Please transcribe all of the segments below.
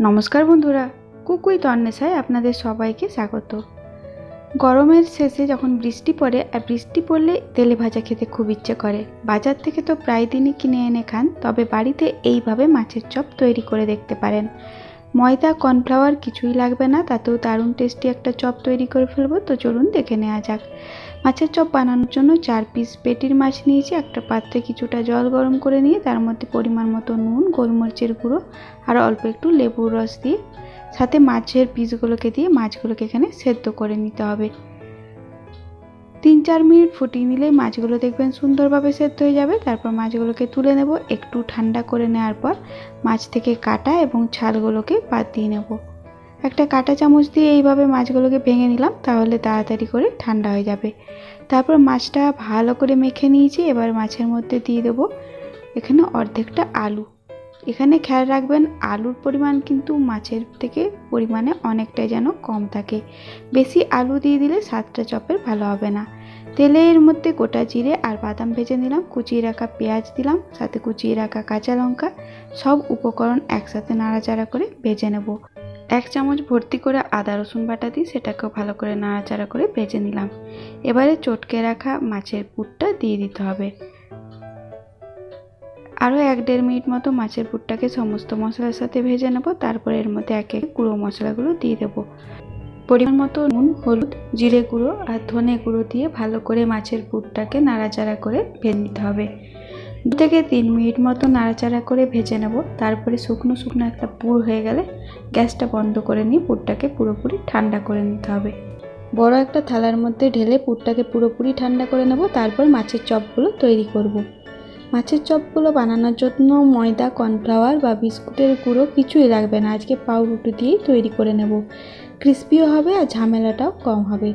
নমস্কার বন্ধুরা, কুকুই তন্নেশায় আপনাদের সবাইকে স্বাগত। গরমের শেষে যখন বৃষ্টি পড়ে, আর বৃষ্টি পড়লে তেলে ভাজা খেতে খুব ইচ্ছে করে। বাজার থেকে তো প্রায় দিনই কিনে এনে খান, তবে বাড়িতে এইভাবে মাছের চপ তৈরি করে দেখতে পারেন। ময়দা, কর্নফ্লাওয়ার কিছুই লাগবে না, তাতেও দারুণ টেস্টি একটা চপ তৈরি করে ফেলব, তো চলুন দেখে নেওয়া যাক। মাছের চপ বানানোর জন্য চার পিস পেটির মাছ নিয়েছি, একটা পাত্রে কিছুটা জল গরম করে নিয়ে তার মধ্যে পরিমাণ মতো নুন, গোলমরিচের গুঁড়ো আর অল্প একটু লেবুর রস দিয়ে সাথে মাছের পিসগুলোকে দিয়ে মাছগুলোকে এখানে সেদ্ধ করে নিতে হবে। তিন চার মিনিট ফুটিয়ে নিলেই মাছগুলো দেখবেন সুন্দরভাবে সেদ্ধ হয়ে যাবে। তারপর মাছগুলোকে তুলে নেব, একটু ঠান্ডা করে নেওয়ার পর মাছ থেকে কাটা এবং ছালগুলোকে বাদ দিয়ে নেব। একটা কাঁটা চামচ দিয়ে এইভাবে মাছগুলোকে ভেঙে নিলাম, তাহলে তাড়াতাড়ি করে ঠান্ডা হয়ে যাবে। তারপর মাছটা ভালো করে মেখে নিয়েছি, এবার মাছের মধ্যে দিয়ে দেবো এখানে অর্ধেকটা আলু। এখানে খেয়াল রাখবেন, আলুর পরিমাণ কিন্তু মাছের থেকে পরিমাণে অনেকটাই যেন কম থাকে। বেশি আলু দিয়ে দিলে স্বাদটা চপের ভালো হবে না। তেলের মধ্যে গোটা জিরে আর বাদাম ভেজে নিলাম, কুচিয়ে রাখা পেঁয়াজ দিলাম, সাথে কুচিয়ে রাখা কাঁচা লঙ্কা, সব উপকরণ একসাথে নাড়াচাড়া করে ভেজে নেব। এক চামচ ভর্তি করে আদা রসুন বাটা দিই সেটাকেও ভালো করে নাড়াচাড়া করে ভেজে নিলাম। এবারে চটকে রাখা মাছের পুরটা দিয়ে দিতে হবে। আরও এক দেড় মিনিট মতো মাছের পুরটাকে সমস্ত মশলার সাথে ভেজে নেব, তারপরে এর মধ্যে এক এক গুঁড়ো মশলাগুলো দিয়ে দেবো। পরিমাণ মতো নুন, হলুদ, জিরে গুঁড়ো আর ধনে গুঁড়ো দিয়ে ভালো করে মাছের পুরটাকে নাড়াচাড়া করে ভেজে নিতে হবে। দু থেকে তিন মিনিট মতো নাড়াচাড়া করে ভেজে নেব। তারপরে শুকনো শুকনো একটা পুর হয়ে গেলে গ্যাসটা বন্ধ করে নিয়ে পুরটাকে পুরোপুরি ঠান্ডা করে নিতে হবে। বড় একটা থালার মধ্যে ঢেলে পুরটাকে পুরোপুরি ঠান্ডা করে নেব। তারপর মাছের চপগুলো তৈরি করব। মাছের চপগুলো বানানোর জন্য ময়দা, কর্নফ্লাওয়ার বা বিস্কুটের গুঁড়ো কিছুই লাগবে না। আজকে পাউরুটি দিয়েই তৈরি করে নেব। ক্রিস্পিও হবে আর ঝামেলাটাও কম হবে।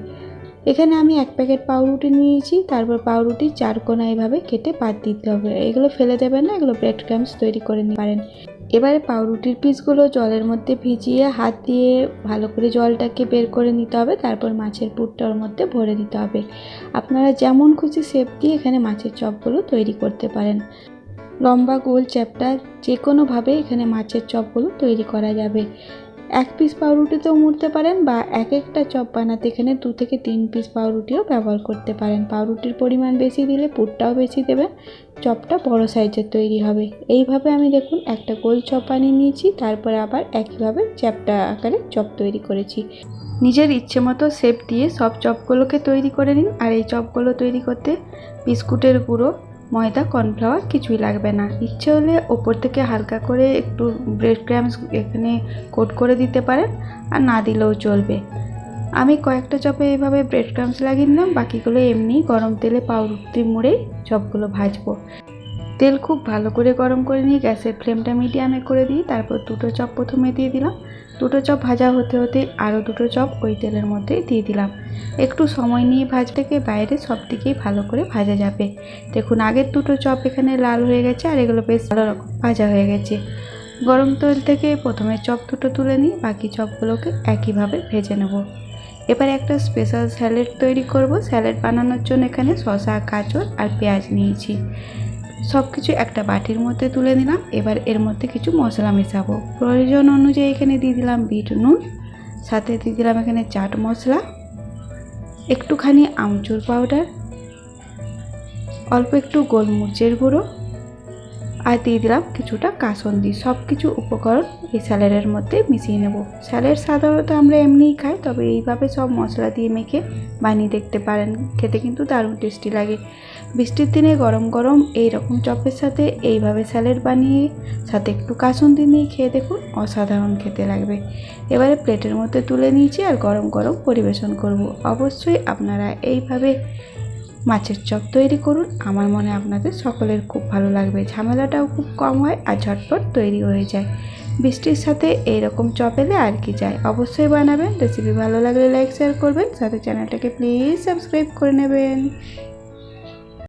এখানে আমি এক প্যাকেট পাউরুটি নিয়েছি, তারপর পাউরুটি চার কোনা এভাবে কেটে বাদ দিতে হবে। এগুলো ফেলে দেবেন না, এগুলো ব্রেড ক্রামস তৈরি করে নিতে পারেন। এবারে পাউরুটির পিসগুলো জলের মধ্যে ভিজিয়ে হাত দিয়ে ভালো করে জলটাকে বের করে নিতে হবে, তারপর মাছের পুরটার মধ্যে ভরে দিতে হবে। আপনারা যেমন খুশি শেপ দিয়ে এখানে মাছের চপগুলো তৈরি করতে পারেন। লম্বা গোল চ্যাপটা যে কোনোভাবে এখানে মাছের চপগুলো তৈরি করা যাবে। এক পিস পাউরুটিতেও মুড়তে পারেন বা এক একটা চপ বানাতে এখানে দু থেকে তিন পিস পাউরুটিও ব্যবহার করতে পারেন। পাউরুটির পরিমাণ বেশি দিলে পুরটাও বেশি দেবেন, চপটা বড় সাইজের তৈরি হবে। এইভাবে আমি দেখুন একটা গোল চপ বানিয়ে নিয়েছি, তারপরে আবার একইভাবে চ্যাপটা আকারে চপ তৈরি করেছি। নিজের ইচ্ছে মতো শেপ দিয়ে সব চপগুলোকে তৈরি করে নিন, আর এই চপগুলো তৈরি করতে বিস্কুটের গুঁড়ো ময়দা, কর্নফ্লাওয়ার, কিছুই লাগবে না। ইচ্ছে হলে ওপর থেকে হালকা করে একটু ব্রেড ক্র্যামস এখানে কোট করে দিতে পারেন আর না দিলেও চলবে। আমি কয়েকটা চপে এইভাবে ব্রেড ক্রামস লাগিয়ে নিলাম, বাকিগুলো এমনি গরম তেলে পাউরুটি মুড়েই চপগুলো ভাজবো। তেল খুব ভালো করে গরম করে নিয়ে গ্যাসের ফ্লেমটা মিডিয়ামে করে দিই তারপর দুটো চপ প্রথমে দিয়ে দিলাম। দুটো চপ ভাজা হতে হতে আরও দুটো চপ ওই তেলের মধ্যেই দিয়ে দিলাম। একটু সময় নিয়ে ভাজ থেকে বাইরে সব দিকেই ভালো করে ভাজা যাবে। দেখুন, আগের দুটো চপ এখানে লাল হয়ে গেছে আর এগুলো বেশ ভালো রকম ভাজা হয়ে গেছে। গরম তেল থেকে প্রথমে চপ দুটো তুলে নিই বাকি চপগুলোকে একইভাবে ভেজে নেব। এবার একটা স্পেশাল স্যালাড তৈরি করব। স্যালাড বানানোর জন্য এখানে শসা, গাজর আর পেঁয়াজ নিয়েছি। সব কিছু একটা বাটির মধ্যে তুলে নিলাম। এবার এর মধ্যে কিছু মশলা মেশাবো। প্রয়োজন অনুযায়ী এখানে দিয়ে দিলাম বিট নুন, সাথে দিয়ে দিলাম এখানে চাট মশলা, একটুখানি আমচুর পাউডার, অল্প একটু গোলমরিচের গুঁড়ো, আর দিয়ে দিলাম কিছুটা কাসন্দি। সব কিছু উপকরণ এই স্যালাডের মধ্যে মিশিয়ে নেব। স্যালাড সাধারণত আমরা এমনিই খাই, তবে এইভাবে সব মশলা দিয়ে মেখে বানিয়ে দেখতে পারেন। খেতে কিন্তু দারুণ টেস্টি লাগে। বৃষ্টির দিনে গরম গরম এই রকম চপের সাথে এইভাবে স্যালাড বানিয়ে, সাথে একটু কাসুন্দি নিয়ে খেয়ে দেখুন, অসাধারণ খেতে লাগবে। এবারে প্লেটের মধ্যে তুলে নিয়েছি আর গরম গরম পরিবেশন করব। অবশ্যই আপনারা এইভাবে মাছের চপ তৈরি করুন। আমার মনে আপনাদের সকলের খুব ভালো লাগবে। ঝামেলাটাও খুব কম হয় আর ঝটপট তৈরি হয়ে যায়। বৃষ্টির সাথে এইরকম চপ এলে আর কি যায়। অবশ্যই বানাবেন। রেসিপি ভালো লাগলে লাইক, শেয়ার করবেন। সাথে চ্যানেলটাকে প্লিজ সাবস্ক্রাইব করে নেবেন।